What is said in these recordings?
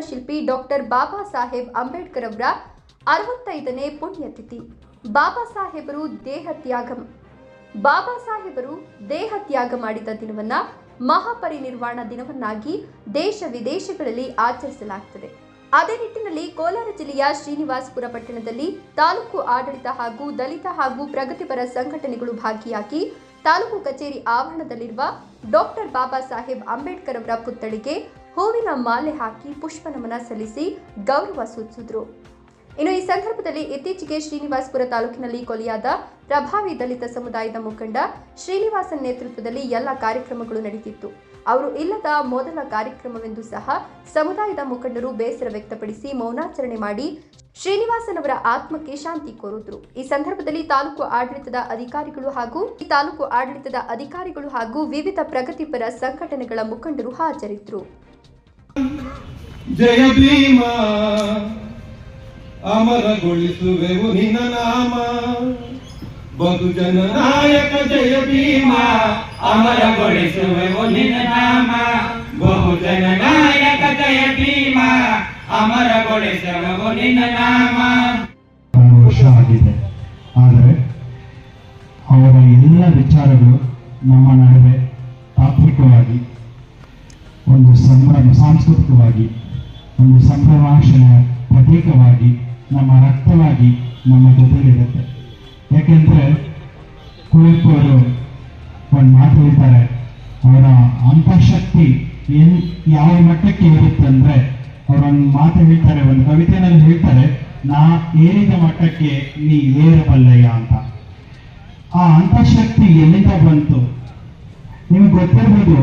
ಶಿಲ್ಪಿ ಡಾಕ್ಟರ್ ಬಾಬಾ ಸಾಹೇಬ್ ಅಂಬೇಡ್ಕರ್ ಅವರ ಅರವತ್ತೈದನೇ ಪುಣ್ಯತಿಥಿ. ಬಾಬಾ ಸಾಹೇಬರು ದೇಹ ತ್ಯಾಗ ಬಾಬಾ ಸಾಹೇಬರು ದೇಹ ತ್ಯಾಗ ಮಾಡಿದ ದಿನವನ್ನ ಮಹಾಪರಿನಿರ್ವಾಣ ದಿನವನ್ನಾಗಿ ದೇಶ ವಿದೇಶಗಳಲ್ಲಿ ಆಚರಿಸಲಾಗುತ್ತದೆ ಅದೇ ನಿಟ್ಟಿನಲ್ಲಿ ಕೋಲಾರ ಜಿಲ್ಲೆಯ ಶ್ರೀನಿವಾಸಪುರ ಪಟ್ಟಣದಲ್ಲಿ ತಾಲೂಕು ಆಡಳಿತ ಹಾಗೂ ದಲಿತ ಹಾಗೂ ಪ್ರಗತಿಪರ ಸಂಘಟನೆಗಳು ಭಾಗಿಯಾಗಿ ತಾಲೂಕು ಕಚೇರಿ ಆವರಣದಲ್ಲಿರುವ ಡಾಕ್ಟರ್ ಬಾಬಾ ಸಾಹೇಬ್ ಅಂಬೇಡ್ಕರ್ ಅವರ ಪುತ್ಥಳಿಗೆ ಹೂವಿನ ಮಾಲೆ ಹಾಕಿ ಪುಷ್ಪ ನಮನ ಸಲ್ಲಿಸಿ ಗೌರವ ಸೂಚಿಸಿದರು. ಇನ್ನು ಈ ಸಂದರ್ಭದಲ್ಲಿ ಇತ್ತೀಚೆಗೆ ಶ್ರೀನಿವಾಸಪುರ ತಾಲೂಕಿನಲ್ಲಿ ಕೊಲೆಯಾದ ಪ್ರಭಾವಿ ದಲಿತ ಸಮುದಾಯದ ಮುಖಂಡ ಶ್ರೀನಿವಾಸನ್ ನೇತೃತ್ವದಲ್ಲಿ ಎಲ್ಲ ಕಾರ್ಯಕ್ರಮಗಳು ನಡೆದಿತ್ತು ಅವರು ಇಲ್ಲದ ಮೊದಲ ಕಾರ್ಯಕ್ರಮವೆಂದು ಸಹ ಸಮುದಾಯದ ಮುಖಂಡರು ಬೇಸರ ವ್ಯಕ್ತಪಡಿಸಿ ಮೌನಾಚರಣೆ ಮಾಡಿ ಶ್ರೀನಿವಾಸನ್ ಅವರ ಆತ್ಮಕ್ಕೆ ಶಾಂತಿ ಕೋರಿದ್ರು. ಈ ಸಂದರ್ಭದಲ್ಲಿ ತಾಲೂಕು ಆಡಳಿತದ ಅಧಿಕಾರಿಗಳು ಹಾಗೂ ಈ ತಾಲೂಕು ಆಡಳಿತದ ಅಧಿಕಾರಿಗಳು ಹಾಗೂ ವಿವಿಧ ಪ್ರಗತಿಪರ ಸಂಘಟನೆಗಳ ಮುಖಂಡರು ಹಾಜರಿದ್ದರು ಜಯ ಭೀಮ. ಅಮರಗೊಳಿಸುವೆವು ನಿನ್ನ ನಾಮ. ಬಹುಜನ ನಾಯಕ ಜಯ ಭೀಮ. ಅಮರಗೊಳಿಸುವೆವು ನಿನ್ನ ನಾಮ. ಬಹುಜನ ನಾಯಕ ಜಯ ಭೀಮ. ಅಮರಗೊಳಿಸುವೆವು ನಿನ್ನ ನಾಮ. ವರ್ಷ ಆದರೆ ಅವರ ಎಲ್ಲ ವಿಚಾರಗಳು ನಮ್ಮ ನಡುವೆ ತಾತ್ವಿಕವಾಗಿ, ಒಂದು ಸಂಭ್ರಮ, ಸಾಂಸ್ಕೃತಿಕವಾಗಿ ಒಂದು ಸಂಭ್ರಮಾಶಯ ಪ್ರತೀಕವಾಗಿ ನಮ್ಮ ರಕ್ತವಾಗಿ ನಮ್ಮ ಜೊತೆಲಿರುತ್ತೆ ಯಾಕೆಂದರೆ ಕುವೆಂಪು ಅವರು ಒಂದು ಮಾತು ಹೇಳ್ತಾರೆ, ಅವರ ಅಂತಃಶಕ್ತಿ ಏನ್ ಯಾವ ಮಟ್ಟಕ್ಕೆ ಇರುತ್ತೆ ಅಂದ್ರೆ ಅವರೊಂದು ಮಾತು ಹೇಳ್ತಾರೆ, ಒಂದು ಕವಿತೆನಲ್ಲಿ ಹೇಳ್ತಾರೆ, ನಾ ಏರಿದ ಮಟ್ಟಕ್ಕೆ ನೀ ಏರಬಲ್ಲಯ್ಯ ಅಂತ. ಆ ಅಂತಃಶಕ್ತಿ ಎಲ್ಲಿಂದ ಬಂತು? ನಿಮ್ಗೆ ಗೊತ್ತಿರ್ಬೋದು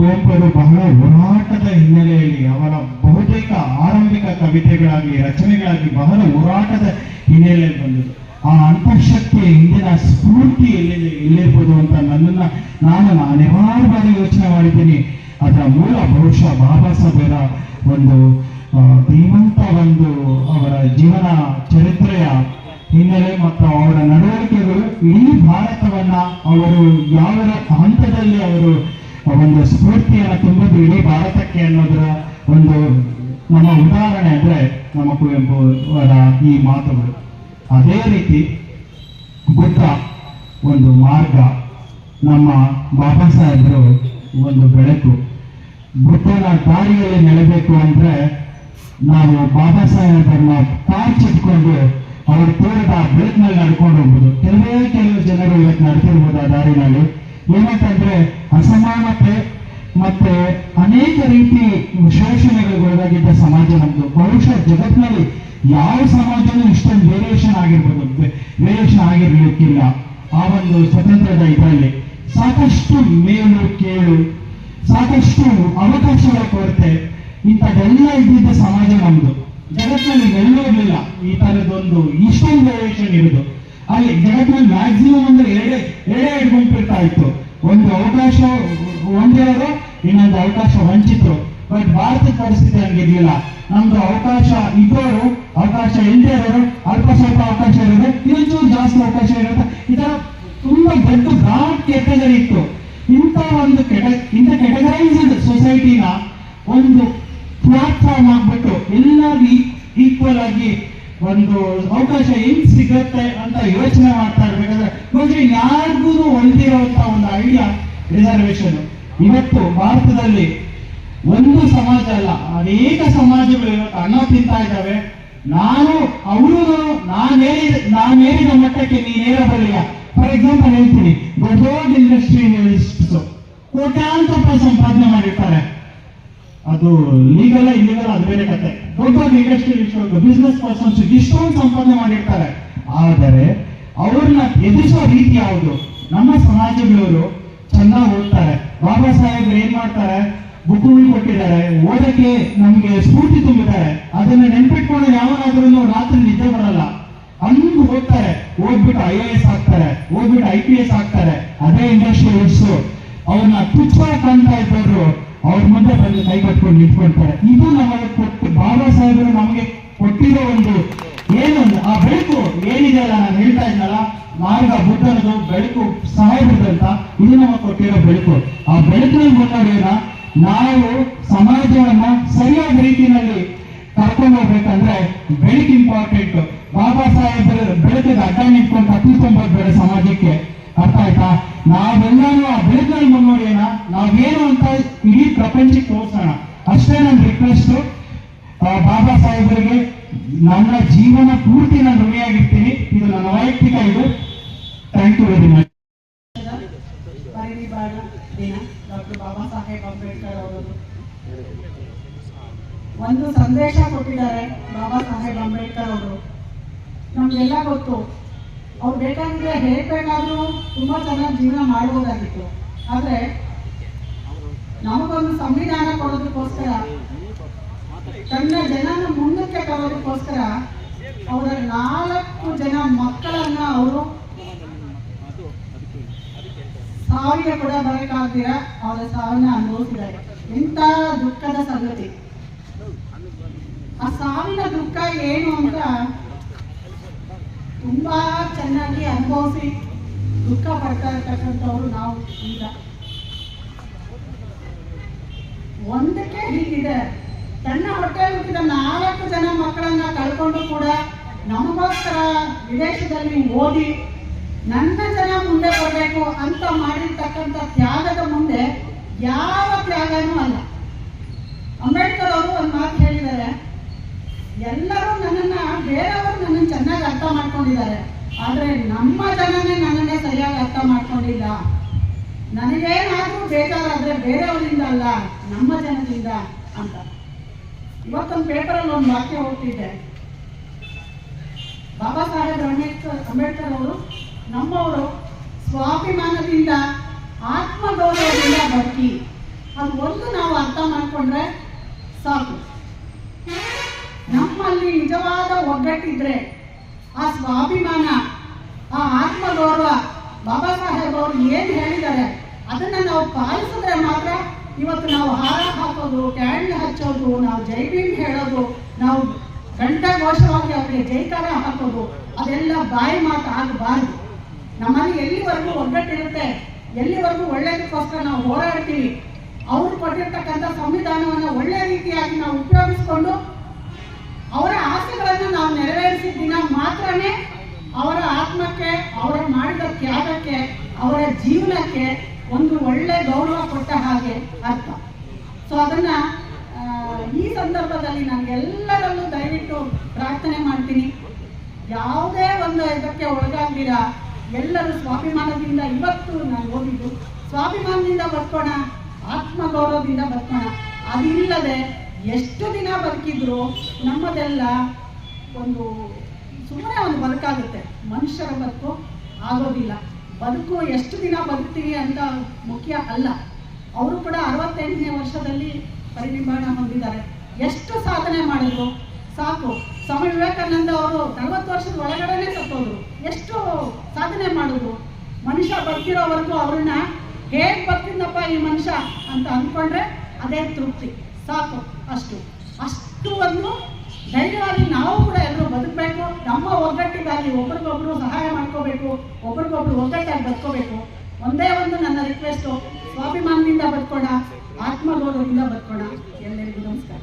ಕುವೆಂಪು ಬಹಳ ಹೋರಾಟದ ಹಿನ್ನೆಲೆಯಲ್ಲಿ ಅವರ ಬಹುತೇಕ ಆರಂಭಿಕ ಕವಿತೆಗಳಾಗಿ ರಚನೆಗಳಾಗಿ ಬಹಳ ಹೋರಾಟದ ಹಿನ್ನೆಲೆಯಲ್ಲಿ ಬಂದದ್ದು. ಆ ಅಂತಃಶಕ್ತಿಯ ಹಿಂದಿನ ಸ್ಫೂರ್ತಿ ಎಲ್ಲಿದೆ, ಎಲ್ಲಿರ್ಬೋದು ಅಂತ ನನ್ನನ್ನ ನಾನು ಅನಿವಾರ್ಯ ಬಾರಿ ಯೋಚನೆ ಮಾಡಿದ್ದೀನಿ. ಅದರ ಮೂಲ ಬಹುಶಃ ಬಾಬಾ ಸಾಹೇಬರ ಒಂದು ಧೀಮಂತ ಒಂದು ಅವರ ಜೀವನ ಚರಿತ್ರೆಯ ಹಿನ್ನೆಲೆ ಮತ್ತು ಅವರ ನಡವಳಿಕೆಗಳು ಇಡೀ ಭಾರತವನ್ನ ಅವರು ಯಾವ ಹಂತದಲ್ಲಿ ಅವರು ಒಂದು ಸ್ಫೂರ್ತಿಯನ್ನು ತುಂಬಿದ್ದು ಇಡೀ ಭಾರತಕ್ಕೆ ಅನ್ನೋದರ ಒಂದು ನಮ್ಮ ಉದಾಹರಣೆ ಅಂದ್ರೆ ನಮ್ಮ ಕುವೆಂಪು ಅವರ ಈ ಮಾತುಗಳು. ಅದೇ ರೀತಿ ಬುದ್ಧ ಒಂದು ಮಾರ್ಗ. ನಮ್ಮ ಬಾಬಾ ಸಾಹೇಬರು ಒಂದು ಬೆಳಕು. ಬುದ್ಧನ ದಾರಿಯಲ್ಲಿ ನೆಲೆಬೇಕು ಅಂದ್ರೆ ನಾವು ಬಾಬಾ ಸಾಹೇಬರನ್ನ ಟಾರ್ಚ್ ಇಟ್ಕೊಂಡು ಅವರು ತೋರದ ಬೆಳಕಿನಲ್ಲಿ ನಡ್ಕೊಂಡು ಹೋಗ್ಬೋದು. ಕೆಲವೇ ಕೆಲವು ಜನರು ಇವತ್ತು ನಡ್ತಿರ್ಬೋದು ಆ ದಾರಿನಲ್ಲಿ ಏನಂತಂದ್ರೆ ಅಸಮಾನತೆ ಮತ್ತೆ ಅನೇಕ ರೀತಿ ಶೋಷಣೆಗಳಿಗೆ ಒಳಗಾಗಿದ್ದ ಸಮಾಜ ನಮ್ದು. ಬಹುಶಃ ಜಗತ್ತಿನಲ್ಲಿ ಯಾವ ಸಮಾಜನೂ ಇಷ್ಟೊಂದು ವೇರಿಯೇಷನ್ ಆಗಿರ್ಬೋದು. ವೇರಿಯೇಷನ್ ಆಗಿರ್ಲಿಕ್ಕಿಲ್ಲ. ಆ ಒಂದು ಸ್ವತಂತ್ರದ ಇದರಲ್ಲಿ ಸಾಕಷ್ಟು ಮೇಲು, ಕೇಳು, ಸಾಕಷ್ಟು ಅವಕಾಶಗಳ ಕೊರತೆ ಇಂಥದ್ದೆಲ್ಲ ಇದ್ದಿದ್ದ ಸಮಾಜ ನಮ್ದು. ಜಗತ್ತಿನಲ್ಲಿ ಎಲ್ಲೂ ಈ ತರದೊಂದು ಇಷ್ಟೊಂದು ವೇರಿಯೇಷನ್ ಇರೋದು. ಅಲ್ಲಿ ಜಗತ್ತಿನಲ್ಲಿ ಮ್ಯಾಕ್ಸಿಮಮ್ ಅಂದ್ರೆ ಎರಡೇ ಎರಡೇ ಎರಡು ಗುಂಪು ಇರ್ತಾ ಇತ್ತು. ಒಂದು ಅವಕಾಶ ಹೊಂದಿರೋರು ಇನ್ನೊಂದು ಅವಕಾಶ ವಂಚಿತರು. ಬಟ್ ಭಾರತದ ಪರಿಸ್ಥಿತಿ ಹಂಗಿರ್ಲಿಲ್ಲ ನಮ್ದು ಅವಕಾಶ ಇದ್ದವರು, ಅವಕಾಶ ಇಲ್ಲದೆ ಇರೋರು ಅಲ್ಪ ಸ್ವಲ್ಪ ಅವಕಾಶ ಇರೋದು ಇನ್ನೊಂಚೂರು ಜಾಸ್ತಿ ಅವಕಾಶ ಇರುತ್ತೆ ಈ ತುಂಬಾ ದೊಡ್ಡ ಬ್ರಾಡ್ ಕೆಟಗರಿ ಇತ್ತು. ಇಂಥ ಒಂದು ಇಂಥ ಕೆಟಗರೈಸ್ಡ್ ಸೊಸೈಟಿನ ಒಂದು ಪ್ಲಾಟ್ಫಾರ್ಮ್ ಆಗ್ಬಿಟ್ಟು ಎಲ್ಲರಿಗೂ ಈಕ್ವಲ್ ಆಗಿ ಒಂದು ಅವಕಾಶ ಹೆಂಗ್ ಸಿಗತ್ತೆ ಅಂತ ಯೋಚನೆ ಮಾಡ್ತಾ ಇರ್ಬೇಕಾದ್ರೆ ಬಹುಶಃ ಯಾರಿಗೂ ಹೊಂದಿರುವಂತ ಒಂದು ಐಡಿಯಾ ರಿಸರ್ವೇಶನ್ ಇವತ್ತು ಭಾರತದಲ್ಲಿ ಒಂದು ಸಮಾಜ ಅಲ್ಲ, ಅನೇಕ ಸಮಾಜಗಳು ಇವತ್ತು ಅನ್ನ ತಿಂತಾ ಇದ್ದಾವೆ. ನಾನು ಅವರು ನಾನೇರಿದ ನಾನೇರಿದ ಮಟ್ಟಕ್ಕೆ ನೀನೇರಬಲ್ಲೆಯ ಫಾರ್ ಎಕ್ಸಾಂಪಲ್ ಹೇಳ್ತೀನಿ ದೊಡ್ಡ ದೊಡ್ಡ ಇಂಡಸ್ಟ್ರಿಯಲಿಸ್ಟ್ಸ್ ಕೋಟ್ಯಾಂತರ ಸಂಪಾದನೆ ಮಾಡಿರ್ತಾರೆ. ಅದು ಲೀಗಲ್ ಇಲ್ಲಿಗಲ್ ಅದು ಬೇರೆ ಕತೆ. ಒಬ್ಬ ಇಂಡಸ್ಟ್ರಿಯಲಿಸ್ಟ್ ಬಿಸ್ನೆಸ್ ಪರ್ಸನ್ಸ್ ಇಷ್ಟೊಂದು ಸಂಪಾದನೆ ಮಾಡಿರ್ತಾರೆ. ಆದರೆ ಅವ್ರನ್ನ ಎದುರಿಸೋ ರೀತಿ ಯಾವುದು? ನಮ್ಮ ಸಮಾಜಗಳವರು ಚೆನ್ನಾಗಿ ಓದ್ತಾರೆ. ಬಾಬಾ ಸಾಹೇಬ್ರು ಏನ್ ಮಾಡ್ತಾರೆ? ಬುಕ್ಗಳು ಕೊಟ್ಟಿದ್ದಾರೆ. ಓದಕ್ಕೆ ನಮ್ಗೆ ಸ್ಫೂರ್ತಿ ತುಂಬಿದ್ದಾರೆ. ಅದನ್ನ ನೆನ್ಪಿಟ್ಕೊಂಡು ಯಾವನಾದ್ರೂ ರಾತ್ರಿ ನಿದ್ದೆ ಬರಲ್ಲ. ಹಂಗ್ ಓದ್ತಾರೆ. ಓದ್ಬಿಟ್ಟು ಐ ಎ ಎಸ್ ಆಗ್ತಾರೆ. ಓದ್ಬಿಟ್ಟು ಐ ಪಿ ಎಸ್ ಆಗ್ತಾರೆ. ಅದೇ ಇಂಡಸ್ಟ್ರಿಯಲಿಸ್ಟ್ ಅವ್ರನ್ನ ತುಚ್ಛ ಕಾಣ್ತಾ ಇದ್ದವರು ಅವ್ರ ಮುಂದೆ ಬಂದು ಕೈ ಕಟ್ಕೊಂಡು ನಿಂತ್ಕೊಳ್ತಾರೆ. ಇದು ನಮಗೆ ಕೊಟ್ಟು ಬಾಬಾ ಸಾಹೇಬರು ನಮಗೆ ಕೊಟ್ಟಿರೋ ಒಂದು ಏನು ಆ ಬೆಳಕು ಏನಿದೆಯಲ್ಲ ನಾನು ಹೇಳ್ತಾ ಇದ್ನಲ್ಲ, ಮಾರ್ಗ ಬುದ್ಧನದು ಬೆಳಕು ಸಾಹೇಬ್ರದಂತ ಇದು ನಮಗೆ ಕೊಟ್ಟಿರೋ ಬೆಳಕು. ಆ ಬೆಳಕಿನ ಮುನ್ನಡೆಯನ್ನ ನಾವು ಸಮಾಜ ಸಮಾಜವನ್ನ ಸರಿಯಾದ ರೀತಿಯಲ್ಲಿ ಕರ್ಕೊಂಡು ಹೋಗ್ಬೇಕಂದ್ರೆ ಬೆಳಕು ಇಂಪಾರ್ಟೆಂಟ್ ಬಾಬಾ ಸಾಹೇಬರ ಬೆಳಕಿಗೆ ಅಡ್ಡ ನಿಂತ್ಕೊಂಡು ತಪ್ಪಿಸ್ಕೊಂಬೋದು ಬೇಡ ಸಮಾಜಕ್ಕೆ. ಅರ್ಥ ಆಯ್ತಾ? ನಾವೆಲ್ಲರೂ ಆ ಬೆಳಕಿನ ಮುನ್ನಡೆಯನ್ನ ನಾವೇನು ಅಂತ ಪ್ರಪಂಚಕ್ಕೆ ತೋರಿಸೋಣ. ಅಷ್ಟೇ ನನ್ನ ರಿಕ್ವೆಸ್ಟ್ ಬಾಬಾ ಸಾಹೇಬರಿಗೆ ನನ್ನ ಜೀವನ ಪೂರ್ತಿ ನಾನು ಋಣಿಯಾಗಿರ್ತೀನಿ. ಇದು ನನ್ನ ವೈಯಕ್ತಿಕ ಇದು. ಥ್ಯಾಂಕ್ ಯು ವೆರಿ ಮಚ್ ಪರಿನಿರ್ವಾಣ ದಿನ, ಡಾಕ್ಟರ್ ಬಾಬಾ ಸಾಹೇಬ್ ಅಂಬೇಡ್ಕರ್ ಅವರು. ಒಂದು ಸಂದೇಶ ಕೊಟ್ಟಿದ್ದಾರೆ ಬಾಬಾ ಸಾಹೇಬ್ ಅಂಬೇಡ್ಕರ್ ಅವರು. ನಮಗೆಲ್ಲ ಗೊತ್ತು. ಅವ್ರು ಬೇಕಾಗಿದ್ರೆ ಹೇಗೆ ತುಂಬ ಚೆನ್ನಾಗಿ ಜೀವನ ಮಾಡ್ಬೋದಾಗಿತ್ತು. ಆದರೆ ನಮಗೊಂದು ಸಂವಿಧಾನ ಕೊಡೋದಕ್ಕೋಸ್ಕರ, ತನ್ನ ಜನನ ಮುಂದಕ್ಕೆ ತರೋದಕ್ಕೋಸ್ಕರ ಅವರ ನಾಲ್ಕು ಜನ ಮಕ್ಕಳನ್ನ ಅವರು ಸಾವಿಗೆ ಕೂಡ ಬರಕಾಗ್ದಿರ ಅವರ ಸಾವನ್ನ ಅನುಭವಿಸಿದ್ದಾರೆ. ಇಂಥ ದುಃಖದ ಸಂಗತಿ. ಆ ಸಾವಿನ ದುಃಖ ಏನು ಅಂತ ತುಂಬಾ ಚೆನ್ನಾಗಿ ಅನುಭವಿಸಿ ದುಃಖ ಪಡ್ತಾ ಇರ್ತಕ್ಕಂಥವ್ರು ನಾವು ಈಗ. ಒಂದಕ್ಕೆ ಹೀಗಿದೆ. ತನ್ನ ಹೊಟ್ಟೆ ಹುಟ್ಟಿದ ನಾಲ್ಕು ಜನ ಮಕ್ಕಳನ್ನ ಕಳ್ಕೊಂಡು ಕೂಡ ನಮಗೋಸ್ಕರ ವಿದೇಶದಲ್ಲಿ ಓದಿ ನನ್ನ ಜನ ಮುಂದೆ ಬರಬೇಕು ಅಂತ ಮಾಡಿರ್ತಕ್ಕಂಥ ತ್ಯಾಗದ ಮುಂದೆ ಯಾವ ತ್ಯಾಗನೂ ಅಲ್ಲ. ಅಂಬೇಡ್ಕರ್ ಅವರು ಒಂದು ಮಾತು ಹೇಳಿದ್ದಾರೆ. ಎಲ್ಲರೂ ನನ್ನನ್ನ ಬೇರೆಯವರು ನನ್ನನ್ನು ಚೆನ್ನಾಗಿ ಅರ್ಥ ಮಾಡ್ಕೊಂಡಿದ್ದಾರೆ. ಆದರೆ ನಮ್ಮ ಜನನೇ ನನ್ನನ್ನೇ ಸರಿಯಾಗಿ ಅರ್ಥ ಮಾಡ್ಕೊಂಡಿಲ್ಲ. ನನಗೇನಾದರೂ ಬೇಕಾದ್ರೆ ಬೇರೆಯವರಿಂದ ಅಲ್ಲ. ನಮ್ಮ ಜನದಿಂದ ಅಂತ. ಇವತ್ತೊಂದು ಪೇಪರಲ್ಲಿ ಒಂದು ವಾಕ್ಯ ಓದ್ತಿದ್ದೆ ಬಾಬಾ ಸಾಹೇಬ್ ಅಂಬೇಡ್ಕರ್ ಅಂಬೇಡ್ಕರ್ ಅವರು, ನಮ್ಮವರು ಸ್ವಾಭಿಮಾನದಿಂದ ಆತ್ಮಗೌರವದಿಂದ ಬದುಕಿ, ಅದು ಒಂದು ನಾವು ಅರ್ಥ ಮಾಡಿಕೊಂಡ್ರೆ ಸಾಕು. ನಮ್ಮಲ್ಲಿ ನಿಜವಾದ ಒಗ್ಗಟ್ಟಿದ್ರೆ ಆ ಸ್ವಾಭಿಮಾನ, ಆ ಆತ್ಮಗೌರವ ಬಾಬಾ ಸಾಹೇಬ್ ಅವರು ಏನು ಹೇಳಿದ್ದಾರೆ, ಅದನ್ನ ನಾವು ಪಾಲಿಸಿದ್ರೆ ಮಾತ್ರ ಇವತ್ತು ನಾವು ಹಾರ ಹಾಕೋದು, ಕ್ಯಾಂಡಲ್ ಹಚ್ಚೋದು, ನಾವು ಜೈ ಹೇಳೋದು, ನಾವು ಗಂಟ ಘೋಷವಾಗಿ ಅವರಿಗೆ ಜೈಕಾರ ಹಾಕೋದು, ಅದೆಲ್ಲ ಬಾಯಿ ಮಾತು ಆಗಬಾರದು. ನಮ್ಮಲ್ಲಿ ಎಲ್ಲಿವರೆಗೂ ಒಗ್ಗಟ್ಟಿರುತ್ತೆ ಎಲ್ಲಿವರೆಗೂ ಒಳ್ಳೇದಕ್ಕೋಸ್ಕರ ನಾವು ಹೋರಾಡ್ತೀವಿ, ಅವ್ರು ಕೊಟ್ಟಿರ್ತಕ್ಕಂಥ ಸಂವಿಧಾನವನ್ನು ಒಳ್ಳೆ ರೀತಿಯಾಗಿ ನಾವು ಉಪಯೋಗಿಸ್ಕೊಂಡು, ಅವರ ಆಸೆಗಳನ್ನು ನಾವು ನೆರವೇರಿಸಿದ ದಿನ ಮಾತ್ರನೇ ಅವರ ಆತ್ಮಕ್ಕೆ, ಅವರ ಮಾಡಿದ ತ್ಯಾಗಕ್ಕೆ, ಅವರ ಜೀವನಕ್ಕೆ ಒಂದು ಒಳ್ಳೆ ಗೌರವ ಕೊಟ್ಟ ಹಾಗೆ ಅರ್ಥ. ಸೊ ಅದನ್ನ ಈ ಸಂದರ್ಭದಲ್ಲಿ ನನಗೆಲ್ಲರಲ್ಲೂ ದಯವಿಟ್ಟು ಪ್ರಾರ್ಥನೆ ಮಾಡ್ತೀನಿ. ಯಾವುದೇ ಒಂದು ಇದಕ್ಕೆ ಒಳಗಾಗ್ದಿರ, ಎಲ್ಲರೂ ಸ್ವಾಭಿಮಾನದಿಂದ ಇವತ್ತು ನಾನು ಓದಿದ್ದು, ಸ್ವಾಭಿಮಾನದಿಂದ ಬದುಕೋಣ, ಆತ್ಮಗೌರವದಿಂದ ಬದುಕೋಣ. ಅದಿಲ್ಲದೆ ಎಷ್ಟು ದಿನ ಬದುಕಿದ್ರು ನಮ್ಮದೆಲ್ಲ ಒಂದು ಸುಮ್ಮನೆ ಒಂದು ಬದುಕಾಗುತ್ತೆ. ಮನುಷ್ಯರ ಬದುಕು ಆಗೋದಿಲ್ಲ. ಬದುಕು ಎಷ್ಟು ದಿನ ಬದುಕ್ತೀವಿ ಅಂತ ಮುಖ್ಯ ಅಲ್ಲ. ಅವರು ಕೂಡ ಅರವತ್ತೆಂಟನೇ ವರ್ಷದಲ್ಲಿ ಪರಿನಿರ್ಮಾಣ ಹೊಂದಿದ್ದಾರೆ. ಎಷ್ಟು ಸಾಧನೆ ಮಾಡಿದ್ರು? ಸಾಕು. ಸ್ವಾಮಿ ವಿವೇಕಾನಂದ ಅವರು ನಲವತ್ತು ವರ್ಷದ ಒಳಗಡೆನೆ ಸತ್ತೋದ್ರು ಎಷ್ಟು ಸಾಧನೆ ಮಾಡಿದ್ರು? ಮನುಷ್ಯ ಬದುಕಿರೋವರೆಗೂ ಅವ್ರನ್ನ ಹೇಗೆ ಬದುಕಿದ್ನಪ್ಪ ಈ ಮನುಷ್ಯ ಅಂತ ಅಂದ್ಕೊಂಡ್ರೆ ಅದೇ ತೃಪ್ತಿ. ಸಾಕು. ಅಷ್ಟು. ಅಷ್ಟು ಒಂದು ಧೈರ್ಯವಾಗಿ ನಾವು ಕೂಡ ಎಲ್ಲರೂ ಬದುಕಬೇಕು. ನಮ್ಮ ಒಗ್ಗಟ್ಟಿಗಾಗಿ ಒಬ್ರಿಗೊಬ್ರು ಮಾಡ್ಕೋಬೇಕು ಒಬ್ರಿಗೊಬ್ರು ಒಗ್ಗಟ್ಟಾಗಿ ಬದುಕೋಬೇಕು, ಒಂದೇ ಒಂದು ನನ್ನ ರಿಕ್ವೆಸ್ಟು ಸ್ವಾಭಿಮಾನದಿಂದ ಬದುಕೋಣ, ಆತ್ಮಗೌರವದಿಂದ ಬದುಕೋಣ. ಎಲ್ಲರಿಗೂ ನಮಸ್ಕಾರ.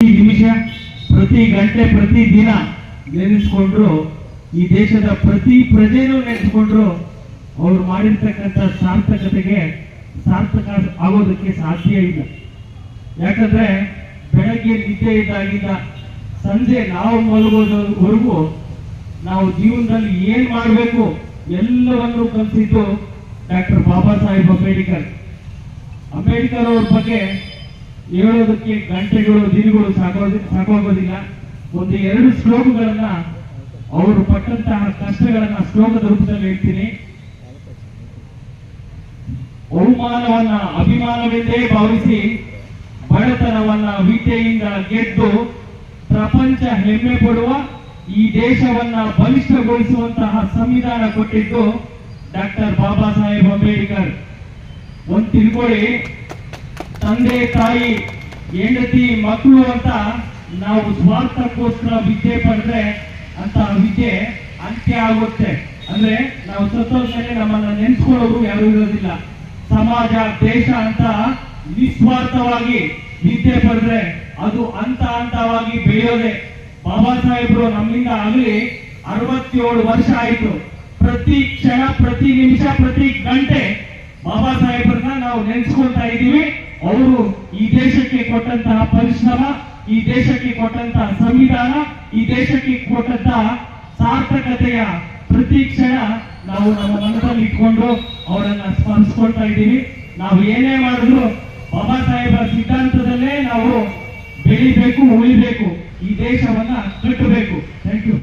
ನಿಮಿಷ ಪ್ರತಿ ಗಂಟೆ, ಪ್ರತಿ ದಿನ ನೆನೆಸ್ಕೊಂಡ್ರು, ಈ ದೇಶದ ಪ್ರತಿ ಪ್ರಜೆನೂ ನೆನೆಸ್ಕೊಂಡ್ರು, ಅವ್ರು ಮಾಡಿರ್ತಕ್ಕಂಥ ಸಾರ್ಥಕತೆಗೆ ಸಾರ್ಥಕ ಆಗೋದಕ್ಕೆ ಸಾಧ್ಯ ಇಲ್ಲ. ಯಾಕಂದ್ರೆ ಬೆಳಗ್ಗೆ ನಿದ್ದೆ ಇದ್ದಾಗಿಂದ ಸಂಜೆ ನಾವು ಮಲಗೋದವರೆಗೂ ನಾವು ಜೀವನದಲ್ಲಿ ಏನ್ ಮಾಡಬೇಕು ಎಲ್ಲವನ್ನು ಕಲಿಸಿದ್ದು ಡಾಕ್ಟರ್ ಬಾಬಾ ಸಾಹೇಬ್ ಅಂಬೇಡ್ಕರ್. ಅಂಬೇಡ್ಕರ್ ಅವ್ರ ಬಗ್ಗೆ ಹೇಳೋದಕ್ಕೆ ಗಂಟೆಗಳು, ದಿನಗಳು ಸಾಕೋದಿ, ಸಾಕೋಗೋದಿಲ್ಲ. ಒಂದು ಎರಡು ಶ್ಲೋಕಗಳನ್ನ ಅವರು ಪಟ್ಟಂತಹ ಕಷ್ಟಗಳನ್ನ ಶ್ಲೋಕದ ರೂಪದಲ್ಲಿ ಹೇಳ್ತೀನಿ. ಬಹುಮಾನವನ್ನ ಅಭಿಮಾನವೆಂದೇ ಭಾವಿಸಿ ಬಡತನವನ್ನ ವಿದ್ಯೆಯಿಂದ ಗೆದ್ದು ಪ್ರಪಂಚ ಹೆಮ್ಮೆ ಪಡುವ ಈ ದೇಶವನ್ನ ಬಲಿಷ್ಠಗೊಳಿಸುವಂತಹ ಸಂವಿಧಾನ ಕೊಟ್ಟಿದ್ದು ಡಾಕ್ಟರ್ ಬಾಬಾ ಸಾಹೇಬ್ ಅಂಬೇಡ್ಕರ್. ಒಂದು ತಿಳ್ಕೊಳ್ಳಿ, ತಂದೆ, ತಾಯಿ, ಹೆಂಡತಿ, ಮಕ್ಕಳು ಅಂತ ನಾವು ಸ್ವಾರ್ಥಕ್ಕೋಸ್ಕರ ವಿದ್ಯೆ ಪಡೆದ್ರೆ ಅಂತ ವಿದ್ಯೆ ಅಂತ್ಯ ಆಗುತ್ತೆ. ಅಂದ್ರೆ ನಾವು ಸತ್ತೋದ್ಮೇಲೆ ನಮ್ಮನ್ನ ನೆನ್ಸ್ಕೊಳ್ಳೋರು ಯಾರು ಇರೋದಿಲ್ಲ. ಸಮಾಜ, ದೇಶ ಅಂತ ನಿಸ್ವಾರ್ಥವಾಗಿ ವಿದ್ಯೆ ಪಡೆದ್ರೆ ಅದು ಹಂತ ಹಂತವಾಗಿ ಬೆಳೆಯೋದೆ ಬಾಬಾ ಸಾಹೇಬ್ರು ನಮ್ಮಿಂದ ಆಗಲಿ ಅರವತ್ತೇಳು ವರ್ಷ ಆಯಿತು. ಪ್ರತಿ ಕ್ಷಣ, ಪ್ರತಿ ನಿಮಿಷ, ಪ್ರತಿ ಗಂಟೆ ಬಾಬಾ ಸಾಹೇಬ್ರನ್ನ ನಾವು ನೆನೆಸ್ಕೊಳ್ತಾ ಇದ್ದೀವಿ. ಅವರು ಈ ದೇಶಕ್ಕೆ ಕೊಟ್ಟಂತಹ ಪರಿಶ್ರಮ, ಈ ದೇಶಕ್ಕೆ ಕೊಟ್ಟಂತಹ ಸಂವಿಧಾನ, ಈ ದೇಶಕ್ಕೆ ಕೊಟ್ಟಂತಹ ಸಾರ್ಥಕತೆಯ ಪ್ರತಿ ಕ್ಷಣ ನಾವು ನಮ್ಮ ಮನದಲ್ಲಿ ಇಟ್ಕೊಂಡು ಅವರನ್ನ ಸ್ಮರಿಸ್ಕೊಳ್ತಾ ಇದ್ದೀವಿ. ನಾವು ಏನೇ ಮಾಡಿದ್ರು ಬಾಬಾ ಸಾಹೇಬರ ಸಿದ್ಧಾಂತದಲ್ಲೇ ನಾವು ಬೆಳಿಬೇಕು, ಉಳಿಬೇಕು. ಈ ದೇಶವನ್ನ ಕಟ್ಟಬೇಕು ಥ್ಯಾಂಕ್ ಯು